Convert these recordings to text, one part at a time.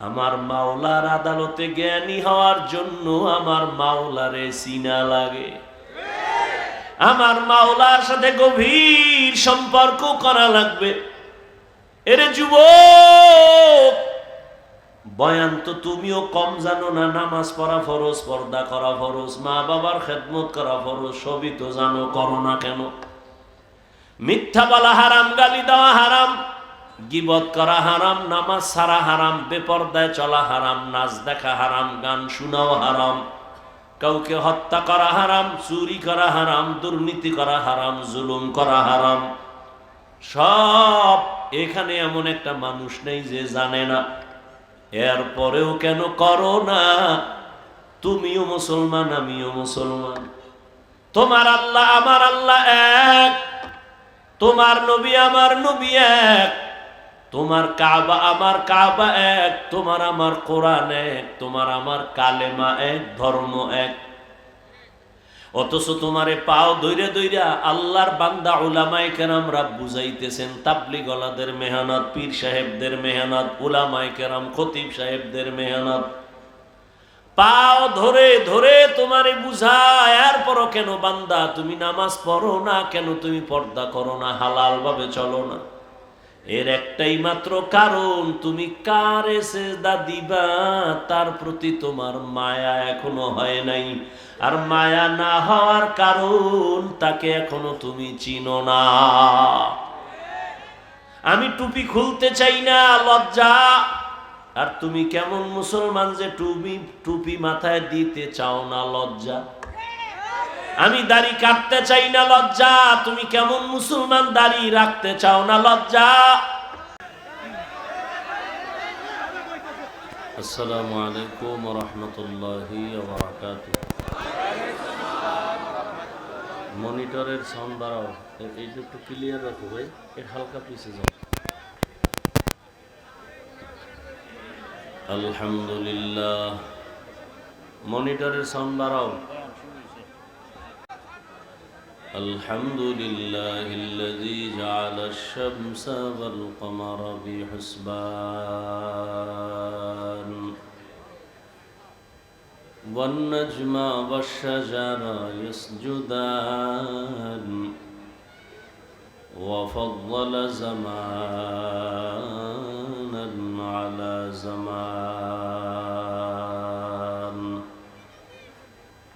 আমার মাওলার আদালতে জ্ঞানী হওয়ার জন্য আমার মাওলারে সিনা লাগে। আমার মাওলার সাথে গভীর সম্পর্ক করা লাগবে। এরে যুবক, বয়ান তো তুমিও কম জানো না, নামাজ পড়া ফরজ, পর্দা করা ফরজ, মা বাবার খেদমত করা ফরজ, সবই তো জানো, করো না কেন? মিথ্যা বলা হারাম, গালি দেওয়া হারাম গিবত করা হারাম, নামাজ সারা হারাম, বেপর্দায় চলা হারাম, নাচ দেখা হারাম, গান শোনাও হারাম, কাউকে হত্যা করা হারাম, চুরি করা হারাম, দুর্নীতি করা হারাম, জুলুম করা হারাম। সব এখানে এমন একটা মানুষ নেই যে জানে না। এরপরেও কেন করো না? তুমিও মুসলমান, আমিও মুসলমান। তোমার আল্লাহ, আমার আল্লাহ এক। তোমার নবী, আমার নবী এক। তোমার কাবা আমার কাবা এক, তোমার আমার কোরআন এক, তোমার আমার কালেমা এক, ধর্ম এক। অথচ তোমারে পাও দৈরে দৈরা আল্লাহর বান্দা উলামাই কেরামরা বুঝাইতেছেন তাবলি গলাদের মেহনত, পীর সাহেবদের মেহনত উলামাই কেরাম, খতিব সাহেবদের মেহনত। পাও ধরে ধরে তোমারে বুঝায় এরপরও কেন বান্দা, তুমি নামাজ পড়ো না, কেন তুমি পর্দা করো না হালাল ভাবে চলো না। এর একটাই মাত্র কারণ, তুমি কার সেজদা দিবা, তার প্রতি তোমার মায়া এখনও হয় নাই। আর মায়া না হওয়ার কারণ, তাকে এখনও তুমি চিনো না। আমি টুপি খুলতে চাই না, লজ্জা। আর তুমি কেমন মুসলমান যে টুপি টুপি মাথায় দিতে চাও না, লজ্জা। আমি দাড়ি কাটতে চাই না, লজ্জা। তুমি কেমন মুসলমান, দাড়ি রাখতে চাও না, লজ্জা? আসসালামু আলাইকুম রহমতুল্লাহি মনিটরের সাউন্ড বাড়াও। এইটা একটু ক্লিয়ার রাখো ভাই এ হালকা পিছিয়ে যাও। আলহামদুলিল্লাহ। মনিটরের সাউন্ড বাড়াও। الحمد لله الذي جعل الشمس والقمر بحسبان والنجم والشجر يسجدان وفضل زمانا على زمان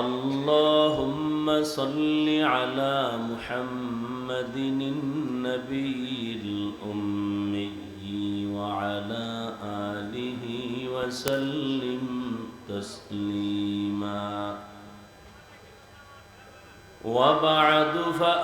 اللهم صل على محمد النبي الأمي وعلى آله وسلم تسليما. وبعد فأعوذ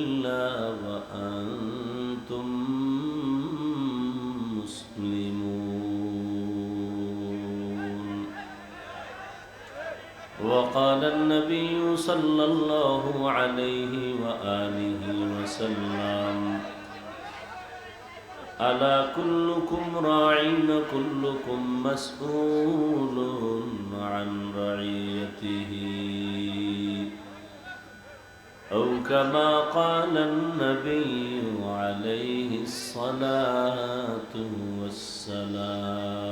وقال النبي صلى الله عليه وآله وسلم ألا كلكم راعين كلكم مسؤول عن رعيته؟ أو كما قال النبي عليه الصلاة والسلام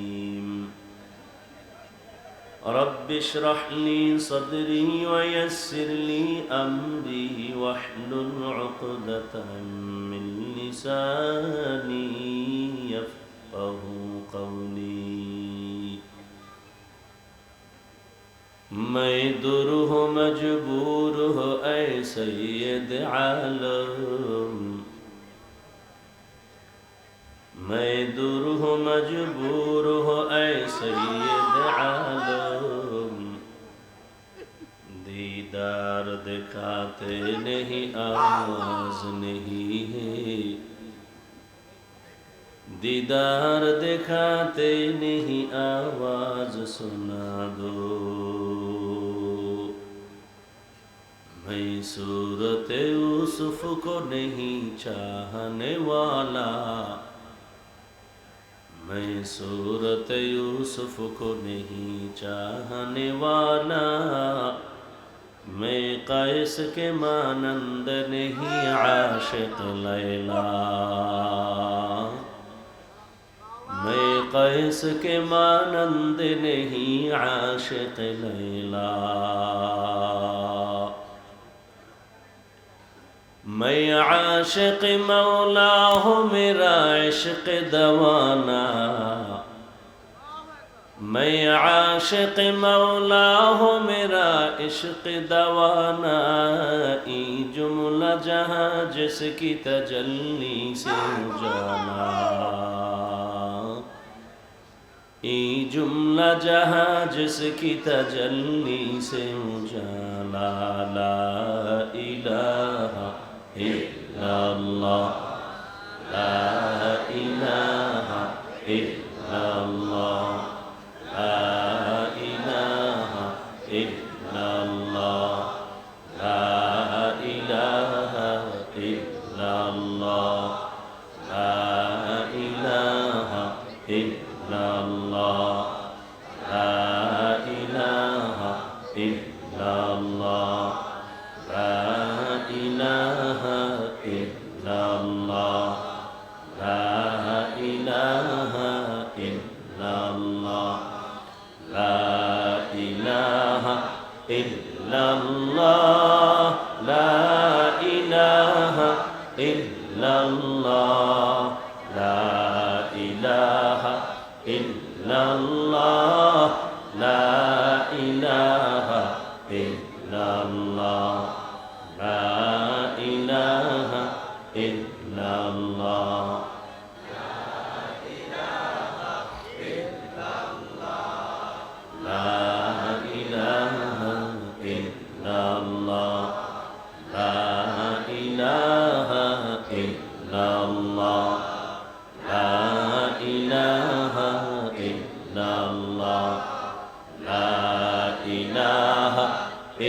رب اشرح لي صدري ويسر لي أمري واحلل عقدة من لساني يفقه قولي. ما در مجبوره مجبور سيد عالم. ما در مجبوره مجبور سيد اے दीदार दिखाते नहीं, आवाज़ नहीं है। दीदार दिखाते नहीं, आवाज़ सुना दो। मैं सूरत यूसुफ को नहीं चाहने वाला। मैं सूरत यूसुफ को नहीं चाहने वाला। میں قیس کے مانند نہیں عاشق لیلا میں قیس کے مانند نہیں عاشق لیلا میں عاشق مولا ہوں میرا عشق دوانا میں عاشق مولا ہو میرا عشق دوانا ای جملہ جہاں جس کی تجلی سے جانا ای جملہ جہاں جس کی تجلی سے جانا لا الہ الا اللہ لا الہ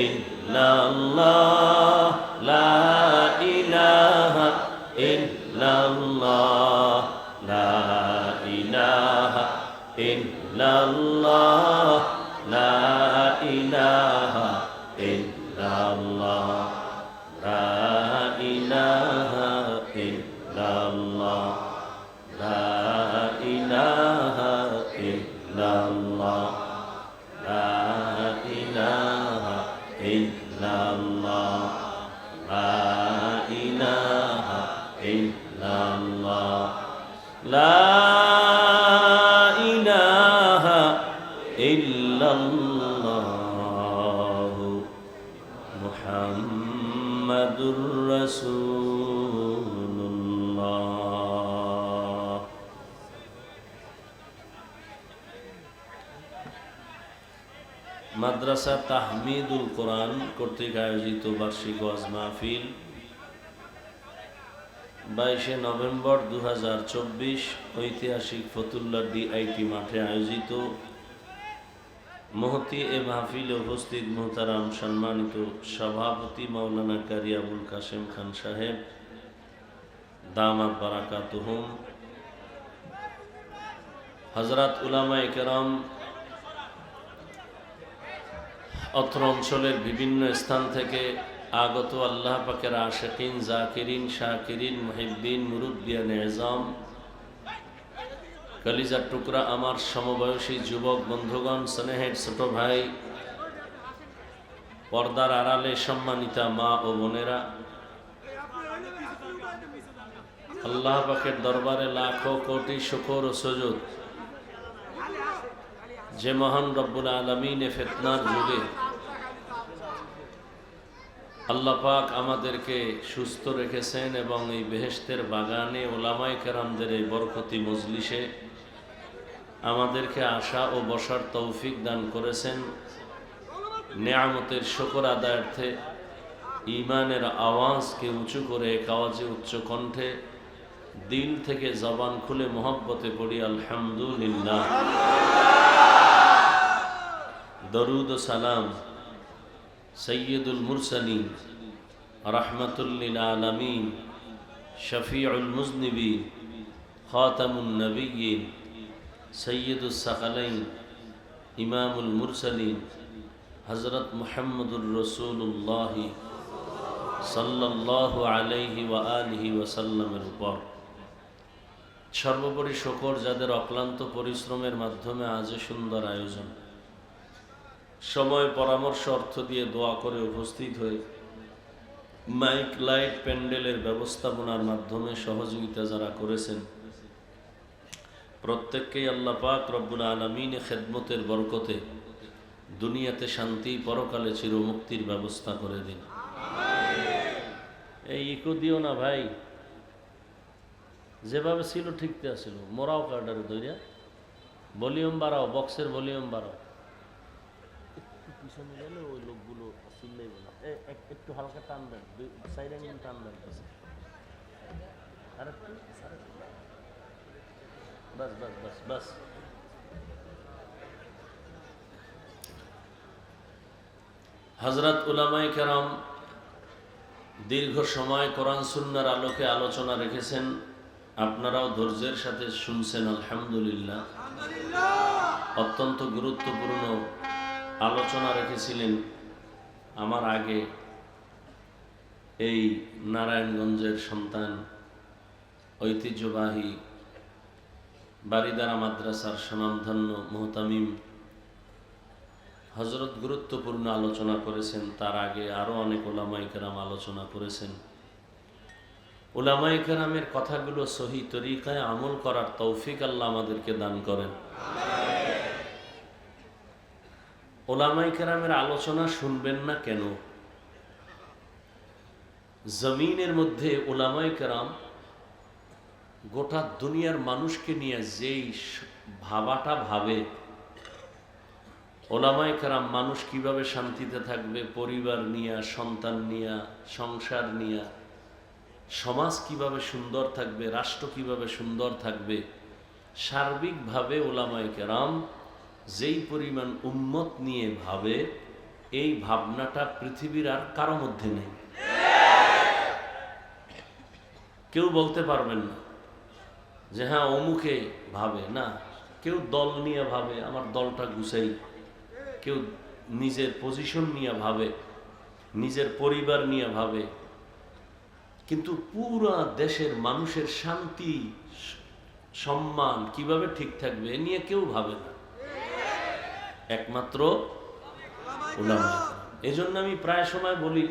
ইল্লাল্লাহ লা মাদ্রাসা তাহমিদুল কোরআন কর্তৃক আয়োজিত বার্ষিক ওয়াজ মাহফিল বাইশে নভেম্বর দু হাজার চব্বিশ ঐতিহাসিক ফতুল্লা ডিআইটি মাঠে আয়োজিত। মহতি এ মাহফিলে উপস্থিত মোহতারাম সম্মানিত সভাপতি মাওলানা কারি আবুল কাশেম খান সাহেব, দামাত বারাকাতুহুম হজরত উলামা কেরাম অত্র অঞ্চলের বিভিন্ন স্থান থেকে আগত আল্লাহ পাকের আশেকিন, জাকিরিন, শাকিরিন মহিবিন মুরুব্বিয়ান এজাম কলিজার টুকরা আমার সমবয়সী যুবক বন্ধুগণ, স্নেহের ছোট ভাই, পর্দার আড়ালে সম্মানিতা মা ও বোনেরা, আল্লাহ পাকের দরবারে লাখো কোটি শুকর ও সজুদ। যে মহান রব্বুল আলমিনে ফেতনার যুগে আল্লাহ পাক আমাদেরকে সুস্থ রেখেছেন এবং এই বেহেস্তের বাগানে ওলামাই কেরামদের এই বরকতি মজলিসে আমাদেরকে আসা ও বসার তৌফিক দান করেছেন। নেয়ামতের শকর আদায়ার্থে ইমানের আওয়াজকে উঁচু করে এক আওয়াজে উচ্চ কণ্ঠে, দিল থেকে জবান খুলে মোহব্বতে পড়ি, আলহামদুলিল্লাহ। দরুদ সালাম সৈয়দুল মুরসালিন রহমতুল্লিল আলমিন, শফিউল মুজনিবি খাতামুল নবীন সৈয়দুল সকালাইন, ইমামুল মুরসালিন হজরত মুহাম্মদুর রসুল্লাহ সাল্লাহ আলাইহি ওয়া আলিহি ওয়াসাল্লামের উপর। সর্বোপরি শকর যাদের অক্লান্ত পরিশ্রমের মাধ্যমে আজও সুন্দর আয়োজন। সময় পরামর্শ অর্থ দিয়ে দোয়া করে উপস্থিত হয়ে মাইক, লাইট, প্যান্ডেলের ব্যবস্থাপনার মাধ্যমে সহযোগিতা যারা করেছেন, প্রত্যেককেই আল্লাহ পাক রব্বুল আলমিনে খেদমতের বরকতে দুনিয়াতে শান্তি, পরকালে চিরমুক্তির ব্যবস্থা করে দিন। এই ইকো দিও না ভাই। যেভাবে ছিল ঠিকতে আসছিল মোরাও কার্ডারে দইরা ভলিউম বাড়াও, বক্সের ভলিউম বাড়াও। পিছনে গেলে ওই লোকগুলো চিল্লাই বলে। একটু হালকা টান দেন সাইডে নিয়ে টান দেন আর একটু বাস বাস বাস বাস। হজরত উলামাই কেরাম দীর্ঘ সময় কোরআন সুন্নার আলোকে আলোচনা রেখেছেন। আপনারাও ধৈর্যের সাথে শুনছেন আলহামদুলিল্লাহ! অত্যন্ত গুরুত্বপূর্ণ আলোচনা রেখেছিলেন আমার আগে এই নারায়ণগঞ্জের সন্তান, ঐতিহ্যবাহী বারিদারা মাদ্রাসার সুনামধন্য মোহতামিম। হজরত গুরুত্বপূর্ণ আলোচনা করেছেন, তার আগে আরও অনেক ওলামাই কেরাম আলোচনা করেছেন। ওলামাই কেরামের কথাগুলো সহি তরিকায় আমল করার তৌফিক আল্লাহ আমাদেরকে দান করেন। ওলামাই কেরামের আলোচনা শুনবেন না কেন? জমিনের মধ্যে ওলামাই কেরাম গোটা দুনিয়ার মানুষকে নিয়ে যেই ভাবাটা ভাবে, ওলামাই কারাম মানুষ কীভাবে শান্তিতে থাকবে? পরিবার নিয়ে, সন্তান নিয়ে, সংসার নিয়ে, সমাজ কীভাবে সুন্দর থাকবে? রাষ্ট্র কীভাবে সুন্দর থাকবে? সার্বিকভাবে ওলামাই কেরাম যেই পরিমাণ উন্মত নিয়ে ভাবে, এই ভাবনাটা পৃথিবীর আর কারও মধ্যে নেই। কেউ বলতে পারবেন না যে হ্যাঁ অমুকে ভাবে। না, কেউ দল নিয়ে ভাবে, আমার দলটা গুছাই। কেউ নিজের পজিশন নিয়ে ভাবে, নিজের পরিবার নিয়ে ভাবে। কিন্তু পুরা দেশের মানুষের শান্তি সম্মান কীভাবে ঠিক থাকবে, এ নিয়ে কেউ ভাবে না। একমাত্র ওলামায় এই জন্য আমি প্রায় সময় বলি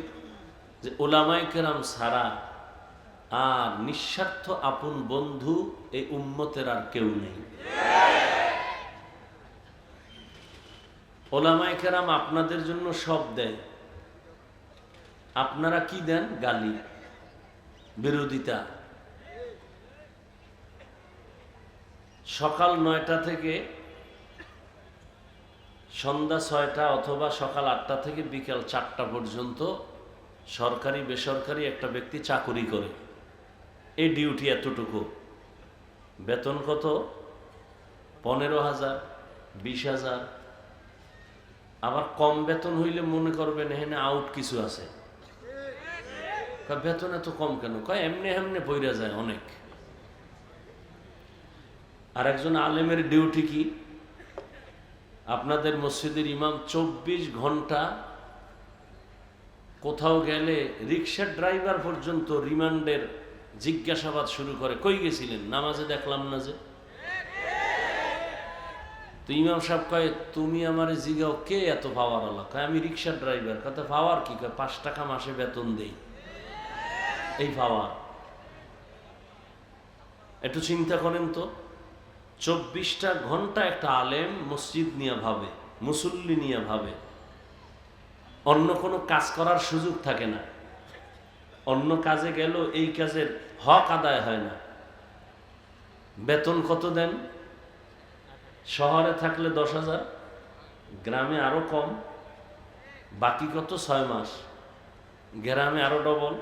যে ওলামায় কেরাম ছাড়া আর নিঃস্বার্থ আপন বন্ধু এই উম্মতের আর কেউ নেই। ওলামায় কেরাম আপনাদের জন্য সব দেয়। আপনারা কি দেন? গালি বিরোধিতা। সকাল নয়টা থেকে সন্ধ্যা ছয়টা অথবা সকাল আটটা থেকে বিকাল চারটা পর্যন্ত সরকারি, বেসরকারি একটা ব্যক্তি চাকুরি করে। এই ডিউটি এতটুকু। বেতন কত? পনেরো হাজার, বিশ হাজার। আবার কম বেতন হইলে মনে করবেন এখানে আউট কিছু আছে। বেতন এত কম কেন? কয় এমনি এমনি বইরা যায় অনেক। আর একজন আলেমের ডিউটি কি? আপনাদের মসজিদের ইমাম চব্বিশ ঘণ্টা কোথাও গেলে রিক্সার ড্রাইভার পর্যন্ত রিমান্ডের জিজ্ঞাসাবাদ শুরু করে। কই গেছিলেন? নামাজে দেখলাম না যে। তো ইমাম সাহেব কয়ে, তুমি আমার জিগাও, কে এত পাওয়ার আলা? কয়, আমি রিক্সার ড্রাইভার। কত পাওয়ার কি? কয়, পাঁচ টাকা মাসে বেতন দেই। এই পাওয়ার একটু চিন্তা করেন তো। চব্বিশটা ঘণ্টা একটা আলেম মসজিদ নিয়ে ভাবে, মুসল্লি নিয়ে ভাবে। অন্য কোনো কাজ করার সুযোগ থাকে না। অন্য কাজে গেল, এই কাজের হক আদায় হয় না। বেতন কত দেন? শহরে থাকলে দশ হাজার, গ্রামে আরও কম, বাকি কত? ছয় মাস। গ্রামে আরও ডবল।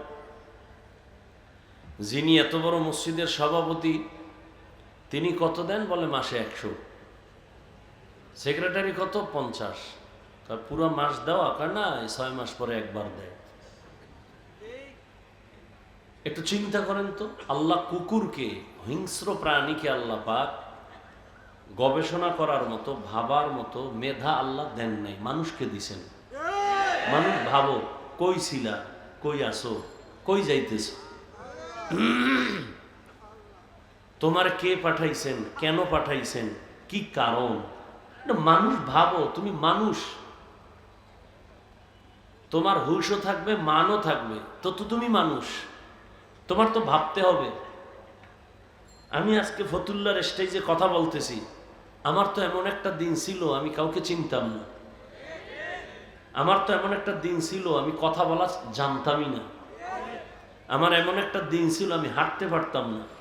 যিনি এত বড় মসজিদের সভাপতি তিনি কত দেন বলে মাসে একশো? সেক্রেটারি কত? পঞ্চাশ। তা পুরো মাস দেওয়া কার না ছয় মাস পরে একবার দেয়। একটু চিন্তা করেন তো, আল্লাহ কুকুরকে, হিংস্র প্রাণীকে আল্লাহ পাক গবেষণা করার মতো, ভাবার মতো মেধা আল্লাহ দেন নাই, মানুষকে দিছেন। মানুষ ভাবো, কই ছিলা, কই আসো, কই যাইতেছ? তোমার কে পাঠাইছেন? কেন পাঠাইছেন? কি কারণ? মানুষ ভাবো, তুমি মানুষ। তোমার হুশও থাকবে, মানও থাকবে তো তো তুমি মানুষ। তোমার তো ভাবতে হবে। আমি আজকে ফতুল্লার স্টেজে কথা বলতেছি। আমার তো এমন একটা দিন ছিল, আমি কাউকে চিনতাম না। আমার তো এমন একটা দিন ছিল, আমি কথা বলা জানতামই না। আমার এমন একটা দিন ছিল, আমি হাঁটতে পারতাম না।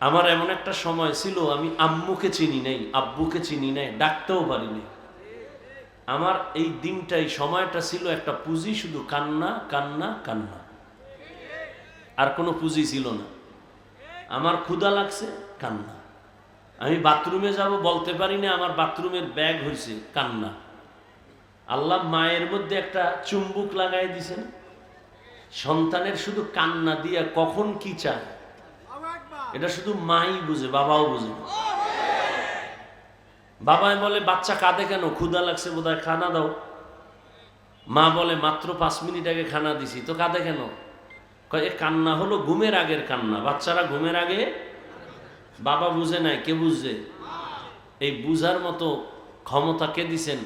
আমার এমন একটা সময় ছিল, আমি আম্মুকে চিনি নাই, আব্বুকে চিনি নাই, ডাকতেও পারি নাই। আমার এই দিনটাই সময়টা ছিল একটা পুঁজি, শুধু কান্না কান্না কান্না। আর কোনো পুঁজি ছিল না। আমার ক্ষুধা লাগছে, কান্না। আমি বাথরুমে যাব বলতে পারি না, আমার বাথরুমের ব্যাগ হয়েছে কান্না। আল্লাহ মায়ের মধ্যে একটা চুম্বুক লাগাই দিছেন। সন্তানের শুধু কান্না দিয়া কখন কি চায়? এটা শুধু মাই বুঝে, বাবাও বুঝে। না। বাবাই বলে, বাচ্চা কাঁদে কেন? ক্ষুদা লাগছে বোধহয়, খানা দাও। মা বলে, মাত্র পাঁচ মিনিট আগে খানা দিছি, তো কাঁদে কেন? এ কান্না হলো ঘুমের আগের কান্না। বাচ্চারা ঘুমের আগে বাবা বুঝে নাই, কে বুঝছে? এই বুঝার মতো ক্ষমতা কে দিছেন?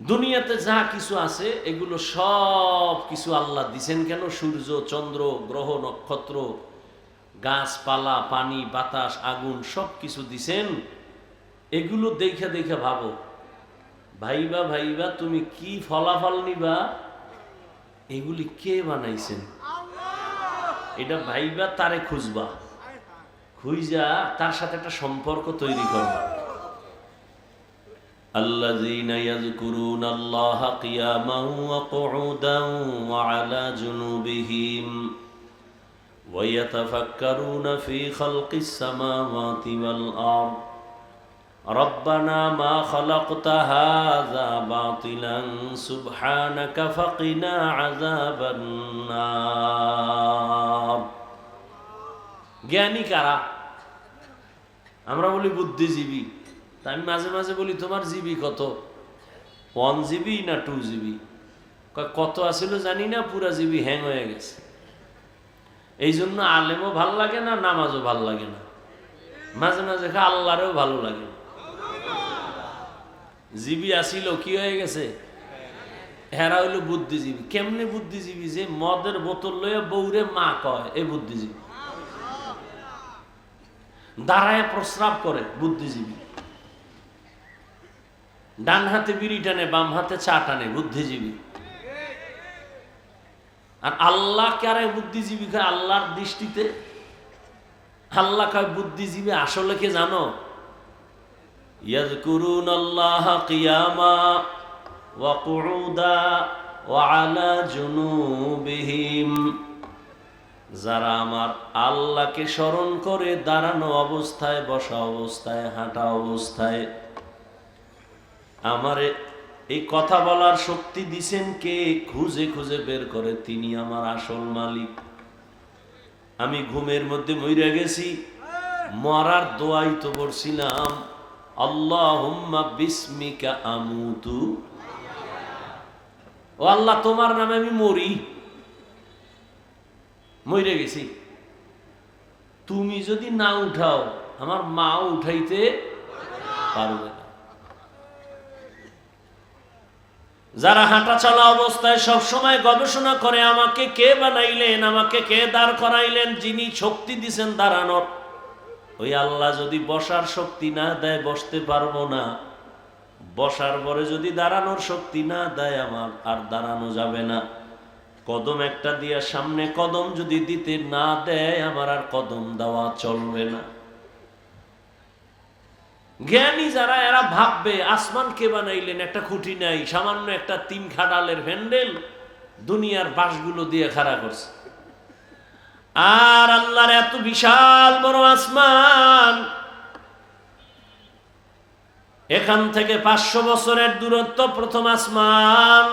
দুনিয়াতে যা কিছু আছে, এগুলো সব কিছু আল্লাহ দিছেন কেন? সূর্য, চন্দ্র, গ্রহ, নক্ষত্র, গাছপালা, পানি, বাতাস, আগুন সব কিছু দিছেন। এগুলো দেখে দেখে ভাবো। ভাইবা ভাইবা, তুমি কি ফলাফল নিবা? এগুলি কে বানাইছেন? এটা ভাইবা, তারে খুঁজবা। খুঁজা তার সাথে একটা সম্পর্ক তৈরি করবা। الذين يذكرون الله قياما وقعودا وعلى جنوبهم ويتفكرون في خلق السماوات والأرض ربنا ما خلقت هذا باطلا سبحانك فقنا عذاب النار জ্ঞানী কারা আমরা বলি বুদ্ধিজীবী তা আমি মাঝে মাঝে বলি, তোমার জিবি কত? ওয়ান জিবি না টু জিবি? কত আসলে জানি না, পুরা জিবি হ্যাং হয়ে গেছে। এই জন্য আলেমও ভালো লাগে না, নামাজও ভালো লাগে না। মাঝে মাঝে আল্লাহরেও ভালো লাগে জিবি আসিল, কি হয়ে গেছে? হেরা হইল বুদ্ধিজীবী। কেমনে বুদ্ধিজীবী যে মদের বোতল লইয়া বৌরে মা কয় এই বুদ্ধিজীবী। দাঁড়ায় প্রস্রাব করে বুদ্ধিজীবী। ডান হাতে বিড়ি টানে, বাম হাতে চা টানে, বুদ্ধিজীবী। আর আল্লাহ কারে বুদ্ধিজীবী কয়, আল্লাহর দৃষ্টিতে? আল্লাহ কয়, বুদ্ধিজীবী আসলে কে জানো? আল্লাহ কিয়ামা ওয়া যারা আমার আল্লাহকে স্মরণ করে দাঁড়ানো অবস্থায়, বসা অবস্থায়, হাঁটা অবস্থায় আমারে এই কথা বলার শক্তি দিছেন কে? খুঁজে খুঁজে বের করে তিনি আমার আসল মালিক। আমি ঘুমের মধ্যে মইরা গেছি, মরার দোয়াই তো করছিলাম আল্লাহ বিস্মিকা আমুতু। ও আল্লাহ, তোমার নামে আমি মরি। মরে গেছি। তুমি যদি না উঠাও, আমার মা উঠাইতে পারবে না যারা হাঁটা চলা অবস্থায় সব সময় গবেষণা করে আমাকে কে বানাইলেন, আমাকে কে দাঁড় করাইলেন, যিনি শক্তি দিছেন দাঁড়ানোর, ওই আল্লাহ যদি বসার শক্তি না দেয়, বসতে পারব না। বসার পরে যদি দাঁড়ানোর শক্তি না দেয় আমার, আর দাঁড়ানো যাবে না। কদম একটা দিয়া সামনে কদম যদি দিতে না দেয়, আমার আর কদম দেওয়া চলবে না। জ্ঞানী যারা, এরা ভাববে, আসমান কে বানাইলেন? একটা খুঁটি নাই, সামান্য একটা তিন খাডালের হ্যান্ডেল দুনিয়ার বাঁশগুলো দিয়ে খাড়া করছে। আর আল্লাহর এত বিশাল বড় আসমান, এখান থেকে পাঁচশো বছরের দূরত্ব প্রথম আসমান।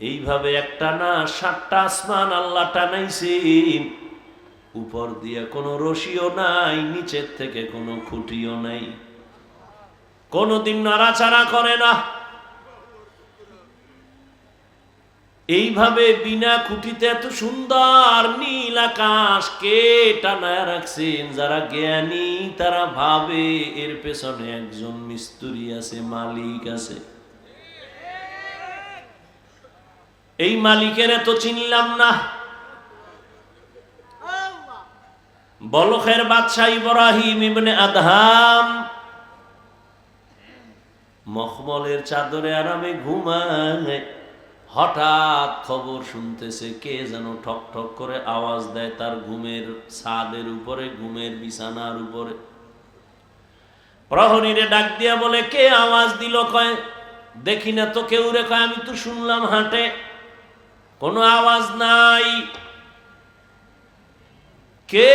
এইভাবে একটা না, সাতটা আসমান আল্লাহ টানাইছেন। উপর দিয়ে কোনো রশিও নাই, নিচের থেকে কোনো খুঁটিও নাই। কোনোদিন নাড়াচাড়া করে না। এইভাবে বিনা খুঁটিতে এত সুন্দর নীল আকাশ কে টানায় রাখছেন? যারা জ্ঞানী, তারা ভাবে এর পেছনে একজন মিস্ত্রি আছে, মালিক আছে। এই মালিকের এত চিনলাম না। বলখের বাদশাহ ইব্রাহিম ইবনে আদহাম, মখমলের চাদরে আরামে ঘুমায়। হঠাৎ খবর শুনতেছে, কে যেন ঠক ঠক করে আওয়াজ দেয় তার ঘুমের ছাদের উপরে, ঘুমের বিছানার উপরে। প্রহরীরে ডাক দিয়া বলে, কে আওয়াজ দিল, কয়? দেখি না তো কেউ রে, কয়, আমি তো শুনলাম হাঁটে। কোনো আওয়াজ নাই। কে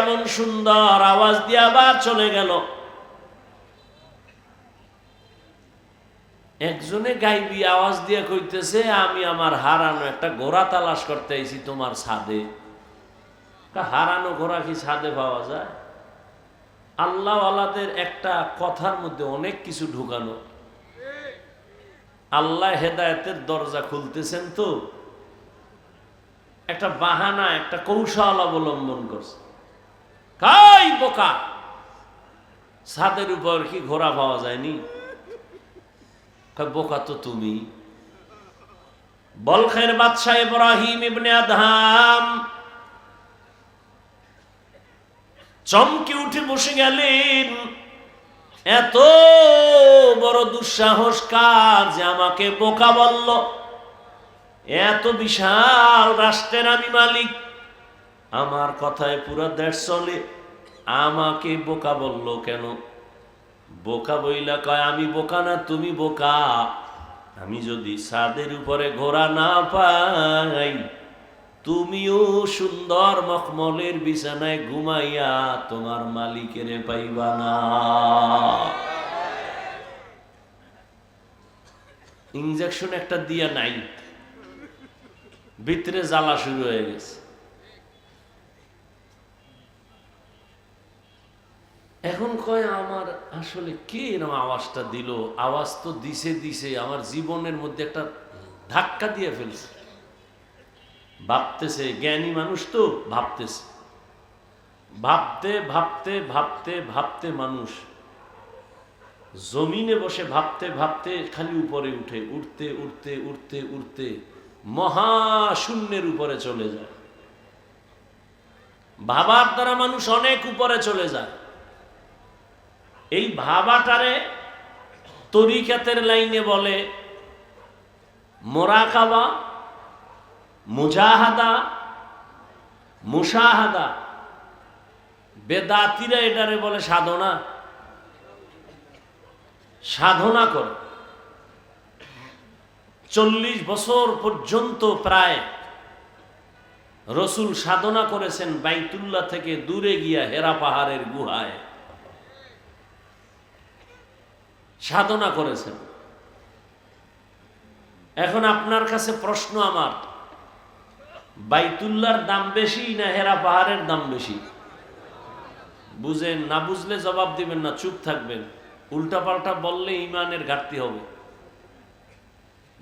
এমন সুন্দর আওয়াজ দিয়ে আবার চলে গেল? একজনে গাইবি আওয়াজ দিয়ে কইতেছে, আমি আমার হারানো একটা ঘোড়া তালাশ করতে আইছি তোমার ছাদে। হারানো ঘোড়া কি ছাদে পাওয়া যায়? আল্লাহ আল্লাদের একটা কথার মধ্যে অনেক কিছু ঢুকানো। আল্লাহ হেদায়তের দরজা খুলতেছেন তো একটা বাহানা, একটা কৌশল অবলম্বন করছে। কাই বোকা? ছাদের উপর কি ঘোড়া পাওয়া যায়নি? বোকা তো তুমি। বলখের বাদশাহ ইব্রাহিম ইবনে আদহাম চমকে উঠে বসে গেলেন, এত বড় দুঃসাহস যে আমাকে বোকা বলল? এত বিশাল রাষ্ট্রের আমি মালিক। আমার কথায় পুরা দেশ চলে। আমাকে বোকা বলল কেন? বোকা বইলা কয়, আমি বোকা না, তুমি বোকা। আমি যদি ছাদের উপরে ঘোরা না পাই, তুমিও সুন্দর মখমলের বিছানায় ঘুমাইয়া তোমার মালিকের পাইবা না। ইঞ্জেকশন একটা দিয়া নাই। ভিতরে জ্বালা শুরু হয়ে গেছে। এখন কয়, আমার আসলে কে এরকম আওয়াজটা দিল? আওয়াজ তো দিছে দিছে, আমার জীবনের মধ্যে একটা ধাক্কা দিয়ে ফেলছে। ভাবতেছে, জ্ঞানী মানুষ তো ভাবতেছে। ভাবতে ভাবতে ভাবতে ভাবতে মানুষ জমিনে বসে ভাবতে ভাবতে খালি উপরে উঠে, উঠতে উঠতে উঠতে উঠতে মহাশূন্যের উপরে চলে যায়। ভাবার দ্বারা মানুষ অনেক উপরে চলে যায়। এই ভাবাটারে তরিকাতের লাইনে বলে মোরাকাবা, মুজাহাদা মুসাহাদা বেদাতিরা এটারে বলে সাধনা। সাধনা করে। চল্লিশ বছর পর্যন্ত প্রায় রসুল সাধনা করেছেন বাইতুল্লাহ থেকে দূরে গিয়া হেরা পাহাড়ের গুহায়। সাধনা করেছেন। এখন আপনার কাছে প্রশ্ন আমার বাইতুল্লার দাম বেশি না হেরা পাহাড়ের দাম বেশি? বুঝেন, না বুঝলে জবাব দিবেন না, চুপ থাকবেন। উল্টা পাল্টা বললে ইমানের ঘাটতি হবে।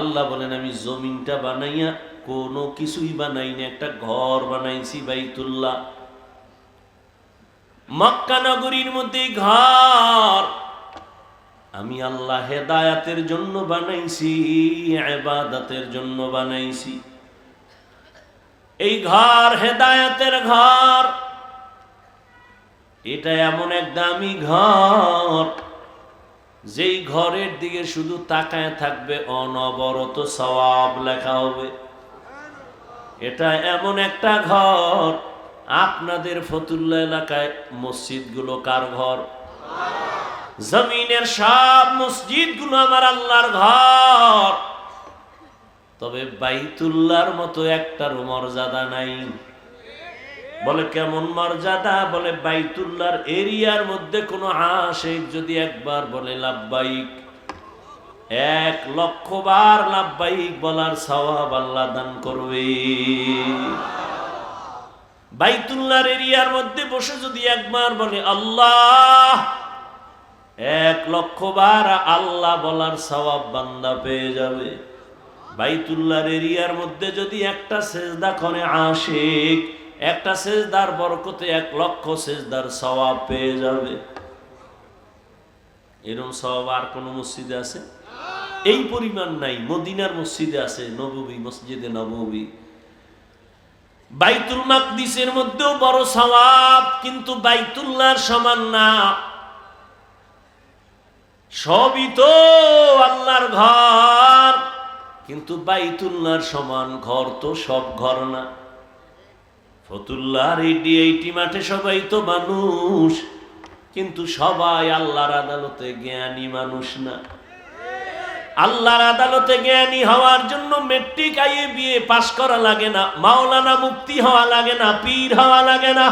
আল্লাহ বলেন, আমি জমিনটা বানাইয়া কোনো কিছুই বানাই না একটা ঘর বানাইছি বাইতুল্লাহ। মক্কা নগরীর মধ্যে ঘর। আমি আল্লাহ হেদায়াতের জন্য বানাইছি এবাদাতের জন্য বানাইছি। এই ঘর হেদায়াতের ঘর। এটা এমন এক দামি ঘর। যেই ঘরের দিকে শুধু তাকায় থাকবে অনবরত সওয়াব লেখা হবে। এটা এমন একটা ঘর, আপনাদের ফতুল্লা এলাকায় মসজিদগুলো কার ঘর? জমিনের সব মসজিদগুলো আমার আল্লাহর ঘর। তবে বাইতুল্লার মতো একটার মর্যাদা নাই। বলে কেমন মর্যাদা? বলে বাইতুল্লার এরিয়ার মধ্যে কোনো আশেক যদি একবার বলে লাভবাইক এক লক্ষ বার লাভবাইক বলার সওয়াব আল্লাহ দান করবে। বাইতুল্লার এরিয়ার মধ্যে বসে যদি একবার বলে আল্লাহ, এক লক্ষ বার আল্লাহ বলার সওয়াব বান্দা পেয়ে যাবে। বাইতুল্লার এরিয়ার মধ্যে যদি একটা সেজদা করে আশেক একটা সেজদার বরকতে এক লক্ষ সেজদার সওয়াব পেয়ে যাবে। এরকম সওয়াব আর কোন মসজিদে আছে? এই পরিমাণ নাই, মদিনার মসজিদে আছে, নববী, মসজিদে নববী। বাইতুল মাকদিসের মধ্যেও বড় সওয়াব, কিন্তু বাইতুল্লাহর সমান না। সবই তো আল্লাহর ঘর, কিন্তু বাইতুল্লাহর সমান ঘর তো সব ঘর না। ফতুল্লাহর এইটি এইটি মাঠে সবাই তো মানুষ, কিন্তু সবাই আল্লাহর আদালতে জ্ঞানী মানুষ না। আল্লাহর আদালতে জ্ঞানী হওয়ার জন্য মেট্রিক আইয়ে বিয়ে পাশ করা লাগে না, মাওলানা মুক্তি হওয়া লাগে না, পীর হওয়া লাগে না।